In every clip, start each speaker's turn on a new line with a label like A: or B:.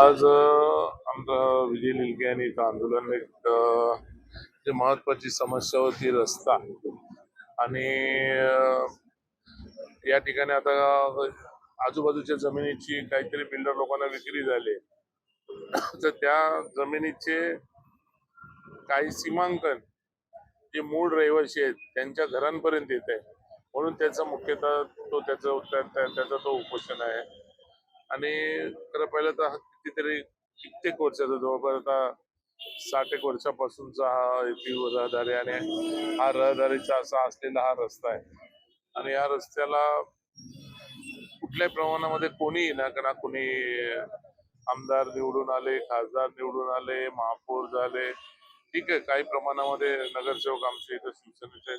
A: आज आमचं विजय लिलके यांनी इथं आंदोलन एक जी महत्वाची समस्या होती रस्ता. आणि या ठिकाणी आता आजूबाजूच्या जमिनीची काहीतरी बिल्डर लोकांना विक्री झाली. तर त्या जमिनीचे काही सीमांकन जे मूळ रहिवासी आहेत त्यांच्या घरांपर्यंत येत आहे. म्हणून त्याचा मुख्यतः तो त्याचा त्याचा तो उपोषण आहे. आणि खरं पाहिलं तर हा कितीतरी कित्येक वर्षाचा जवळपास आता साठ एक वर्षापासूनचा हा एपीओ रहदारी आणि हा रहदारीचा असा असलेला हा रस्ता आहे. आणि या रस्त्याला कुठल्याही प्रमाणामध्ये कोणी ना ना कोणी आमदार निवडून आले खासदार निवडून आले महापौर झाले ठीक आहे काही प्रमाणामध्ये नगरसेवक आमच्या इथं शिवसेनेचे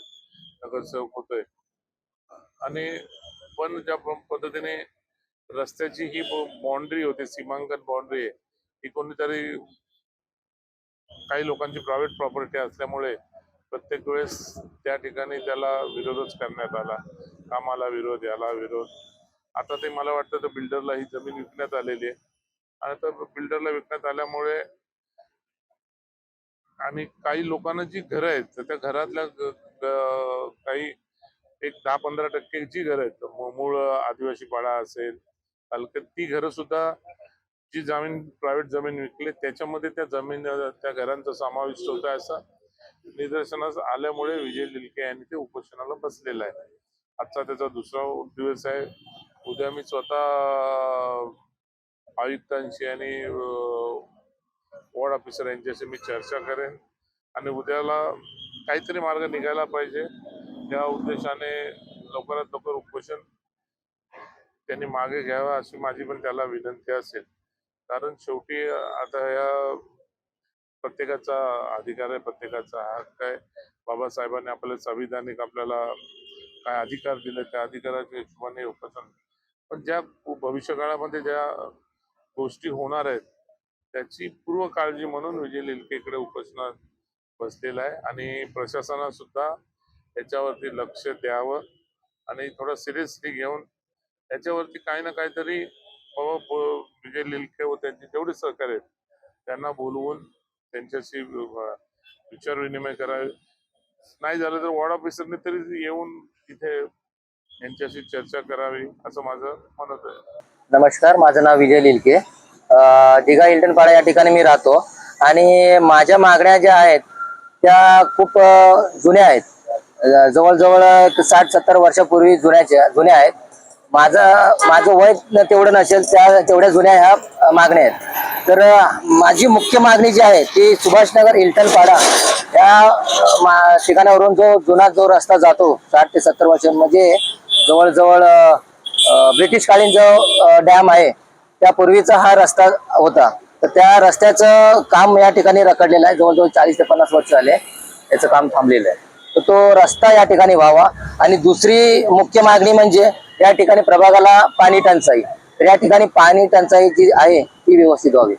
A: नगरसेवक होते आणि पण ज्या पद्धतीने रस्त्याची ही बाउंड्री होती सीमांकन बाउंड्री ही कोणीतरी काही लोकांची प्रायव्हेट प्रॉपर्टी असल्यामुळे प्रत्येक वेळेस त्या ठिकाणी त्याला विरोधच करण्यात आला. कामाला विरोध याला विरोध. आता ते मला वाटतं तर बिल्डरला ही जमीन विकण्यात आलेली आहे. आणि तर बिल्डरला विकण्यात आल्यामुळे आणि काही लोकांना जी घरं आहेत तर त्या घरातल्या काही एक दहा पंधरा टक्के जी घरं आहेत मूळ आदिवासी पाडा असेल हलकत ती घरं सुद्धा जी जमीन प्रायव्हेट जमीन विकली त्याच्यामध्ये त्या जमीन त्या घरांचा समाविष्ट होता असं निदर्शनास आल्यामुळे विजय लिलके यांनी ते उपोषणाला बसलेलं आहे. आजचा त्याचा दुसरा दिवस आहे. उद्या मी स्वतः आयुक्तांशी आणि वॉर्ड ऑफिसर यांच्याशी मी चर्चा करेन आणि उद्याला काहीतरी मार्ग निघायला पाहिजे. या उद्देशाने लवकरात लवकर उपोषण त्यांनी मागे घ्यावं अशी माझी पण त्याला विनंती असेल. कारण शेवटी आता या प्रत्येकाचा अधिकार आहे प्रत्येकाचा हक्क आहे. बाबासाहेबांनी आपल्याला संविधानिक आपल्याला काय अधिकार दिले त्या अधिकाराच्या हिशोबाने उपसन. पण ज्या भविष्य काळामध्ये ज्या गोष्टी होणार आहेत त्याची पूर्व काळजी म्हणून विजय लिलकेकडे उपोषणात बसलेला आहे. आणि प्रशासनानं सुद्धा याच्यावरती लक्ष द्यावं आणि थोडं सिरियसली घेऊन याच्यावरती काही ना काहीतरी बाबा विजय म्हणजे लिलके व त्यांची जेवढे सहकार्य आहेत त्यांना बोलवून त्यांच्याशी विचारविनिमय विचार विनिमय करावे. नाही झालं तर वॉर्ड ऑफिसरने तरी येऊन तिथे यांच्याशी चर्चा करावी असं माझं म्हणत आहे.
B: नमस्कार माझं नाव विजय लिलके. दिघा हिल्टन पाडा या ठिकाणी मी राहतो. आणि माझ्या मागण्या ज्या आहेत त्या खूप जुन्या आहेत. जवळजवळ साठ सत्तर वर्षापूर्वी जुन्याच्या जुन्या आहेत. माझं माझं वय न तेवढं नसेल त्या तेवढ्या जुन्या ह्या मागण्या आहेत. तर माझी मुख्य मागणी जी आहे ती सुभाषनगर हिल्टनपाडा या मा- ठिकाणावरून जो जुना जो रस्ता जातो साठ ते सत्तर वर्ष म्हणजे जवळजवळ ब्रिटिशकालीन ब्रिटिश कालीन जो डॅम आहे त्यापूर्वीचा हा रस्ता होता. तर त्या रस्त्याचं काम या ठिकाणी रखडलेलं आहे जवळजवळ चाळीस ते पन्नास वर्ष झाले याचं काम थांबलेलं आहे. तर तो रस्ता या ठिकाणी व्हावा. आणि दुसरी मुख्य मागणी म्हणजे या ठिकाणी प्रभागाला पाणी टंचाई. तर या ठिकाणी पाणी टंचाई जी आहे ती व्यवस्थित व्हावी.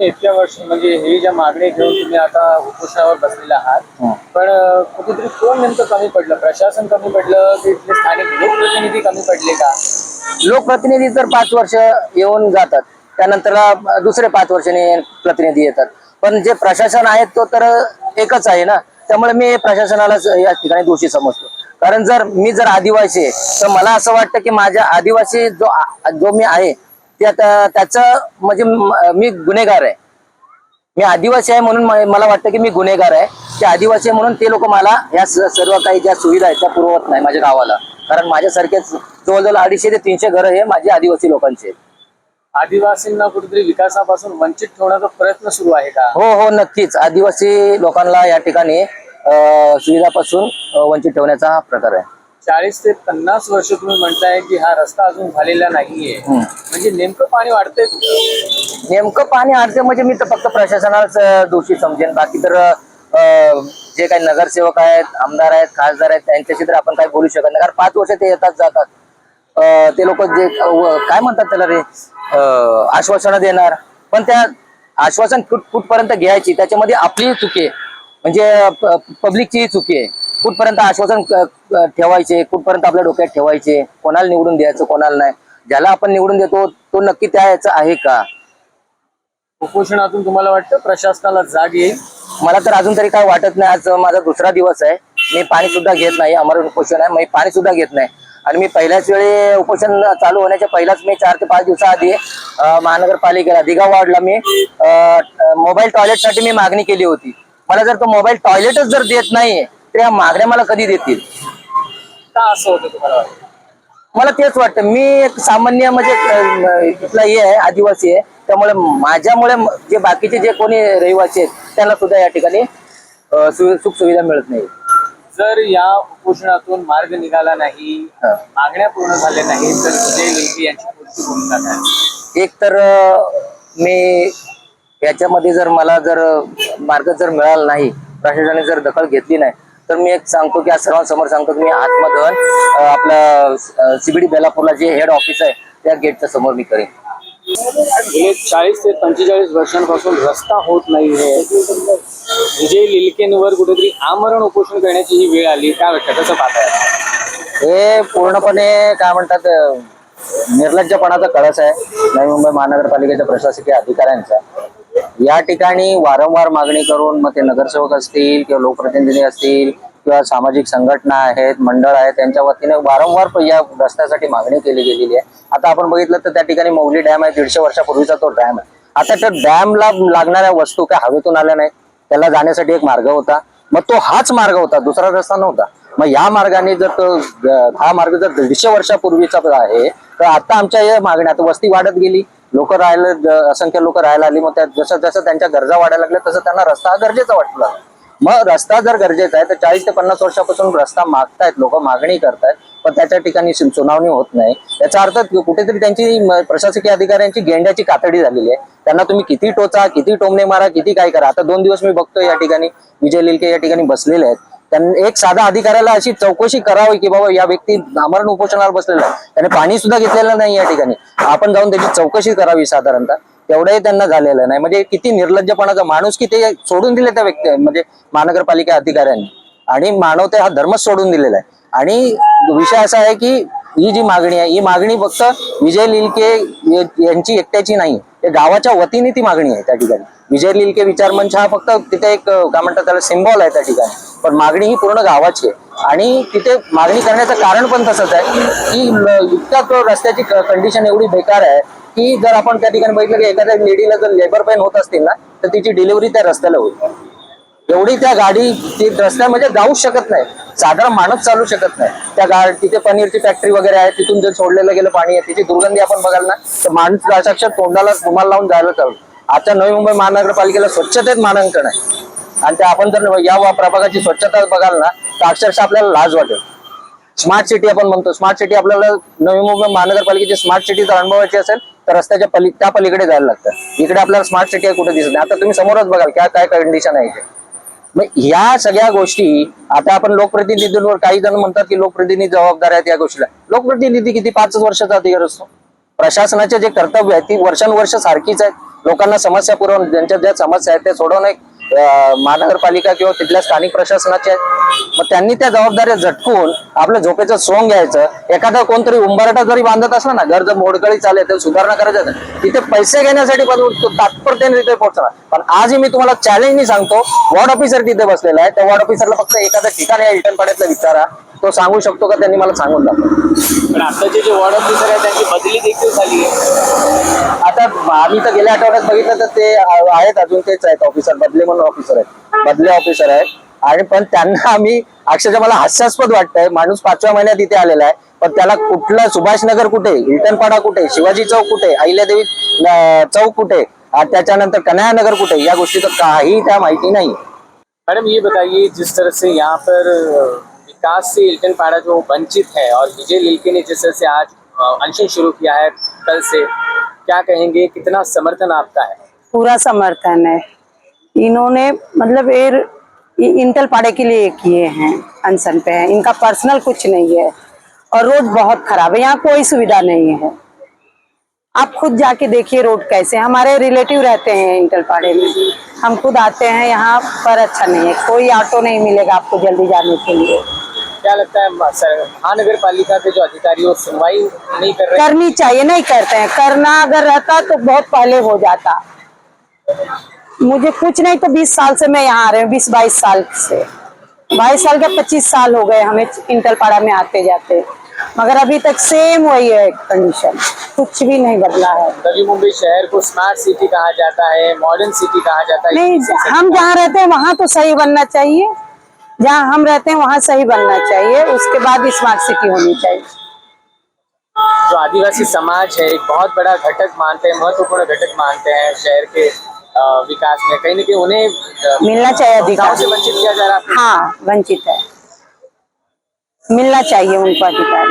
C: इतक्या वर्ष म्हणजे ही ज्या मागणी घेऊन तुम्ही आता उपोषणावर बसलेले आहात
B: हं.
C: पण कुठेतरी कोण नेमकं कमी पडलं? प्रशासन कमी पडलं की इथले स्थानिक लोकप्रतिनिधी कमी पडले का?
B: लोकप्रतिनिधी तर पाच वर्ष येऊन जातात. त्यानंतर दुसरे पाच वर्षांनी प्रतिनिधी येतात. पण जे प्रशासन आहे तो तर एकच आहे ना. त्यामुळे मी प्रशासनालाच या ठिकाणी दोषी समजतो. कारण जर मी जर आदिवासी आहे तर मला असं वाटतं की माझ्या आदिवासी जो जो मी आहे त्याचं म्हणजे म- गुन्हेगार आहे. मी आदिवासी आहे म्हणून मला वाटतं की मी गुन्हेगार आहे. ते आदिवासी आहे म्हणून ते लोक मला या सर्व काही ज्या सुविधा आहेत त्या पुरवत नाही माझ्या गावाला. कारण माझ्यासारखेच जवळजवळ अडीचशे ते तीनशे घरं हे माझे आदिवासी लोकांचे आहेत.
C: आदिवासींना कुठेतरी विकासापासून वंचित ठेवण्याचा प्रयत्न सुरू आहे का?
B: हो हो नक्कीच. आदिवासी लोकांना या ठिकाणी सुविधापासून वंचित ठेवण्याचा हा प्रकार आहे.
C: चाळीस ते पन्नास वर्ष तुम्ही म्हणताय की हा रस्ता अजून झालेला नाहीये. म्हणजे नेमकं पाणी वाढतंय
B: नेमकं पाणी अडते म्हणजे मी तर फक्त प्रशासनालाच दोषी समजेन. बाकी तर जे काही नगरसेवक आहेत आमदार आहेत खासदार आहेत त्यांच्याशी तर आपण काही बोलू शकत नाही. कारण पाच वर्ष ते येतात जातात. ते लोक जे काय म्हणतात त्याला रे? आश्वासनं देणार. पण त्या आश्वासन कुठ कुठपर्यंत घ्यायची. त्याच्यामध्ये आपली चुकी आहे. म्हणजे पब्लिकची चुकी आहे. कुठपर्यंत आश्वासन ठेवायचे कुठपर्यंत आपल्या डोक्यात ठेवायचे कोणाला निवडून द्यायचं कोणाला नाही ज्याला आपण निवडून देतो तो नक्की त्या याचा आहे का?
C: उपोषणातून तुम्हाला वाटतं प्रशासनाला जाग येईल?
B: मला तर अजून तरी काय वाटत नाही. आज माझा दुसरा दिवस आहे. मी पाणी सुद्धा घेत नाही. अमर उपोषण आहे. मी पाणी सुद्धा घेत नाही. आणि मी पहिल्याच वेळी उपोषण चालू होण्याच्या पहिल्याच मी चार ते पाच दिवसाआधी महानगरपालिकेला दिघा वॉर्डला मी मोबाईल टॉयलेटसाठी मी मागणी केली होती. मला जर तो मोबाईल टॉयलेटच जर देत नाहीये तर या मागण्या मला कधी देतील?
C: का असं होतं तुम्हाला
B: मला तेच वाटतं. मी एक सामान्य म्हणजे इथला हे आहे आदिवासी आहे. त्यामुळे माझ्यामुळे जे बाकीचे जे कोणी रहिवासी आहेत त्यांना सुद्धा या ठिकाणी सुख सुविधा मिळत नाही.
C: जर या उपोषणातून मार्ग निघाला नाही. मागण्या पूर्ण झाल्या नाही तर विजय यांची पुढची भूमिका काय
B: एक तर मी याच्यामध्ये जर मला जर मार्ग जर मिळाला नाही प्रशासनाने जर दखल घेतली नाही तर मी एक सांगतो की आज सर्वांसमोर सांगतो की मी आत्मदहन आपलं सीबीडी बेलापूरला जे हेड ऑफिस आहे त्या गेटच्या समोर मी करेन.
C: गेले चाळीस ते पंचेचाळीस वर्षांपासून रस्ता होत नाही आहे विजय लिलकेंवर कुठेतरी आमरण उपोषण करण्याची ही वेळ आली. काय वाटतं? कसं पाहताय?
B: हे पूर्णपणे काय म्हणतात निर्लज्जपणाचा कळस आहे. नवी मुंबई महानगरपालिकेच्या प्रशासकीय अधिकाऱ्यांचा. या ठिकाणी वारंवार मागणी करून मग ते नगरसेवक असतील किंवा लोकप्रतिनिधी असतील किंवा सामाजिक संघटना आहेत मंडळ आहेत त्यांच्या वतीने वारंवार या रस्त्यासाठी मागणी केली गेलेली आहे. आता आपण बघितलं तर त्या ठिकाणी मौली डॅम आहे दीडशे वर्षापूर्वीचा तो डॅम आहे. आता त्या डॅमला लागणाऱ्या वस्तू काय हवेतून आल्या नाही त्याला जाण्यासाठी एक मार्ग होता. मग तो हाच मार्ग होता दुसरा रस्ता नव्हता. मग या मार्गाने जर तो हा मार्ग जर दीडशे वर्षापूर्वीचा आहे तर आता आमच्या या मागण्या आता वस्ती वाढत गेली. लोक राहायला असंख्य लोक राहायला आली मग त्या जसं जसं त्यांच्या गरजा वाढायला लागल्या तसं त्यांना रस्ता हा गरजेचा वाटला. मग रस्ता जर गरजेचा आहे तर चाळीस ते पन्नास वर्षापासून रस्ता मागतायत लोक मागणी करतायत पण त्याच्या ठिकाणी सुनावणी होत नाही. याचा अर्थ कुठेतरी त्यांची प्रशासकीय अधिकाऱ्यांची गेंड्याची कातडी झालेली आहे. त्यांना तुम्ही किती टोचा किती टोमणे मारा किती काय करा. आता दोन दिवस मी बघतोय या ठिकाणी विजय लिलके या ठिकाणी बसलेले आहेत. त्यांनी एक साधा अधिकाऱ्याला अशी चौकशी करावी की बाबा या व्यक्ती आमरण उपोषणावर बसलेला आहे. त्याने पाणी सुद्धा घेतलेलं नाही या ठिकाणी. आपण जाऊन त्याची चौकशी करावी साधारणतः. तेवढंही त्यांना झालेलं नाही. म्हणजे किती निर्लज्जपणाचा माणूस की ते सोडून दिले त्या व्यक्ती म्हणजे महानगरपालिका अधिकाऱ्यांनी. आणि मानवते हा धर्मच सोडून दिलेला आहे. आणि विषय असा आहे की ही जी मागणी आहे ही मागणी फक्त विजय लिलके यांची एकट्याची नाही. गावाच्या वतीने ती मागणी आहे त्या ठिकाणी. विजय लिलके विचार मंच हा फक्त तिथे एक काय म्हणतात त्याला सिम्बॉल आहे त्या ठिकाणी. पण मागणी ही पूर्ण गावाची आहे. आणि तिथे मागणी करण्याचं कारण पण तसंच आहे की इतका तो रस्त्याची कंडिशन एवढी बेकार आहे की जर आपण त्या ठिकाणी बघितलं की एखाद्या लेडीला जर लेबर पेन होत असतील ना तर तिची डिलिव्हरी त्या रस्त्याला होईल. एवढी त्या गाडी ती रस्त्यामध्ये म्हणजे जाऊ शकत नाही. साधारण माणूस चालू शकत नाही. त्या गाड तिथे पनीरची फॅक्टरी वगैरे आहे तिथून जर सोडलेलं गेलं पाणी आहे तिची दुर्गंधी आपण बघाल ना तर माणूस साक्षात तोंडाला रुमाल लावून जायला चालू. आता नवी मुंबई महानगरपालिकेला स्वच्छतेत मानांकन आहे. आणि ते आपण जर या प्रभागाची स्वच्छता बघाल ना तर अक्षरशः आपल्याला लाज वाटेल. स्मार्ट सिटी आपण म्हणतो. स्मार्ट सिटी आपल्याला नवी मुंबई महानगरपालिकेची स्मार्ट सिटी जर अनुभवायची असेल तर रस्त्याच्या पली त्या पलीकडे जायला लागतं. इकडे आपल्याला स्मार्ट सिटी आहे कुठे दिसत नाही. आता तुम्ही समोरच बघाल काय काय कंडिशन आहे इथे. मग ह्या सगळ्या गोष्टी आता आपण लोकप्रतिनिधींवर काही जण म्हणतात की लोकप्रतिनिधी जबाबदार आहेत या गोष्टीला. लोकप्रतिनिधी किती पाच वर्षाचा अधिकार असतो? प्रशासनाचे जे कर्तव्य आहे ती वर्षानुवर्ष सारखीच आहेत लोकांना समस्या पुरवून ज्यांच्या ज्या समस्या आहेत त्या सोडवणं एक महानगरपालिका किंवा तिथल्या स्थानिक प्रशासनाचे आहेत. मग त्यांनी त्या जबाबदाऱ्या झटकून आपलं झोपेचं सोंग घ्यायचं. एखादा कोणतरी उंबरटा जरी बांधत असला ना घर जर मोडकळी चालेल तर सुधारणा करायचं तिथे पैसे घेण्यासाठी पण तो तिथे पोहोचणार. पण आजही मी तुम्हाला चॅलेंजनी सांगतो वॉर्ड ऑफिसर तिथे बसलेला आहे. त्या वॉर्ड ऑफिसरला फक्त एखादं ठिकाण या रिटर्न पाड्यातलं विचारा. तो सांगू शकतो का? त्यांनी मला सांगून दाखव.
C: पण आताचे जे वॉर्ड ऑफिसर आहे त्यांची बदली देखील झाली आहे.
B: आता आम्ही तर गेल्या आठवड्यात बघितलं तर ते आहेत अजून तेच आहेत ऑफिसर बदले म्हणून ऑफिसर आहेत. बदले ऑफिसर आहेत. आणि पण त्यांना आम्ही अक्षरशः मला हास्यास्पद वाटतंय. माणूस पाचव्या महिन्यात इथे आलेला आहे. पण त्याला कुठलं सुभाषनगर कुठे? हिल्टनपाडा कुठे? शिवाजी चौक कुठे? अहिल्यादेवी चौक कुठे? त्याच्यानंतर कन्हैयानगर कुठे? या गोष्टीचं काही त्या माहिती नाही
C: मैडम ये बताइए जिस तरह से यहाँ पर विकास से इल्टन पाड़ा जो वंचित है और विजय लिलके ने जिस तरह से आज अनशन शुरू किया है कल से, क्या कहेंगे, कितना समर्थन आपका है?
D: पूरा समर्थन है। इन्होंने मतलब एर इंटल पाड़े के लिए किए हैं, अनशन पे हैं। इनका पर्सनल कुछ नहीं है और रोड बहुत खराब है। यहाँ कोई सुविधा नहीं है। आप खुद जाके देखिए रोड कैसे हमारे रिलेटिव रहते हैं इंटल पाड़े में। हम खुद आते हैं, यहाँ पर अच्छा नहीं है। कोई ऑटो नहीं मिलेगा आपको जल्दी जाने के लिए।
C: क्या लगता है सर- महानगर पालिका के जो अधिकारी वो सुनवाई नहीं कर रहे?
D: करनी चाहिए नहीं करते हैं। करना अगर रहता तो बहुत पहले हो जाता। मुझे कुछ नहीं तो बीस साल से मैं यहाँ आ रही हूँ बीस बाईस साल से। बाईस साल के पच्चीस साल हो गए हमें इंटरपाड़ा में आते जाते मगर अभी तक सेम वही है कंडीशन कुछ भी नहीं बदला है।
C: नवी मुंबई शहर को स्मार्ट सिटी कहा जाता है मॉडर्न सिटी कहा जाता है।
D: नहीं हम जहाँ रहते हैं वहाँ तो सही बनना चाहिए। जहाँ हम रहते हैं वहाँ सही बनना चाहिए। उसके बाद स्मार्ट सिटी होनी चाहिए।
C: जो आदिवासी समाज है एक बहुत बड़ा घटक मानते हैं महत्वपूर्ण घटक मानते हैं शहर के विकास में। कहीं ना कहीं उन्हें
D: मिलना चाहिए अधिकार
C: से वंचित किया जा रहा है।
D: हाँ वंचित है। मिलना चाहिए उनको अधिकार।